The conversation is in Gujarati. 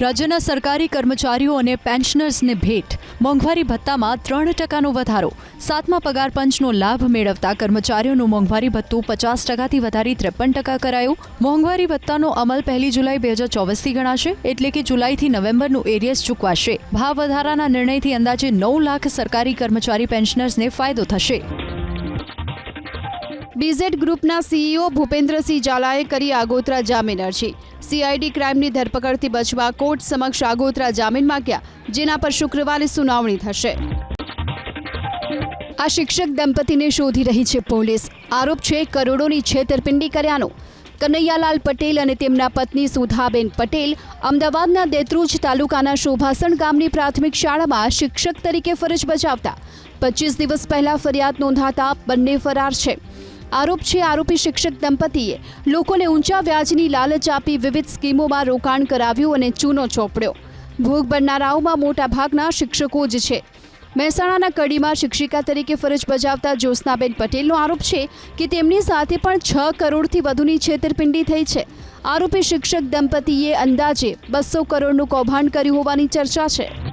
રાજ્યના સરકારી કર્મચારીઓ અને પેન્શનર્સને ભેટ. મોંઘવારી ભથ્થામાં ત્રણ ટકાનો વધારો. સાતમા પગાર પંચનો લાભ મેળવતા કર્મચારીઓનું મોંઘવારી ભથ્થું પચાસ ટકાથી વધારી ત્રેપન ટકા કરાયું. મોંઘવારી ભથ્થાનો અમલ પહેલી જુલાઈ બે હજાર ચોવીસથી ગણાશે, એટલે કે જુલાઈથી નવેમ્બરનું એરિયસ ચૂકવાશે. ભાવ વધારાના નિર્ણયથી અંદાજે નવ લાખ સરકારી કર્મચારી પેન્શનર્સને ફાયદો થશે. બીઝેડ ગ્રુપના સીઈઓ ભૂપેન્દ્રસિંહ ઝાલાએ કરી આગોતરા જામીન અરજી. સીઆઈડી ક્રાઇમની ધરપકડથી બચવા કોર્ટ સમક્ષ આગોતરા જામીન માંગ્યા, જેના પર શુક્રવારે સુનાવણી થશે. આ શિક્ષક દંપતીને શોધી રહી છે પોલીસ. આરોપ છે કરોડોની છેતરપિંડી કર્યાનો. કનૈયાલાલ પટેલ અને તેમના પત્ની સુધાબેન પટેલ અમદાવાદના દેત્રુજ તાલુકાના શોભાસણ ગામની પ્રાથમિક શાળામાં શિક્ષક તરીકે ફરજ બજાવતા. પચીસ દિવસ પહેલા ફરિયાદ નોંધાતા બંને ફરાર છે. આરોપ છે, આરોપી શિક્ષક દંપતીએ લોકોને ઊંચા વ્યાજની લાલચ આપી વિવિધ સ્કીમોમાં રોકાણ કરાવ્યું અને ચૂનો ચોપડ્યો. ભોગ બનનારાઓમાં મોટા ભાગના શિક્ષકો જ છે. મહેસાણાના કડીમાં શિક્ષિકા તરીકે ફરજ બજાવતા જ્યોત્સનાબેન પટેલનો આરોપ છે કે તેમની સાથે પણ છ કરોડથી વધુની છેતરપિંડી થઈ છે. આરોપી શિક્ષક દંપતીએ અંદાજે બસો કરોડનું કૌભાંડ કર્યું હોવાની ચર્ચા છે.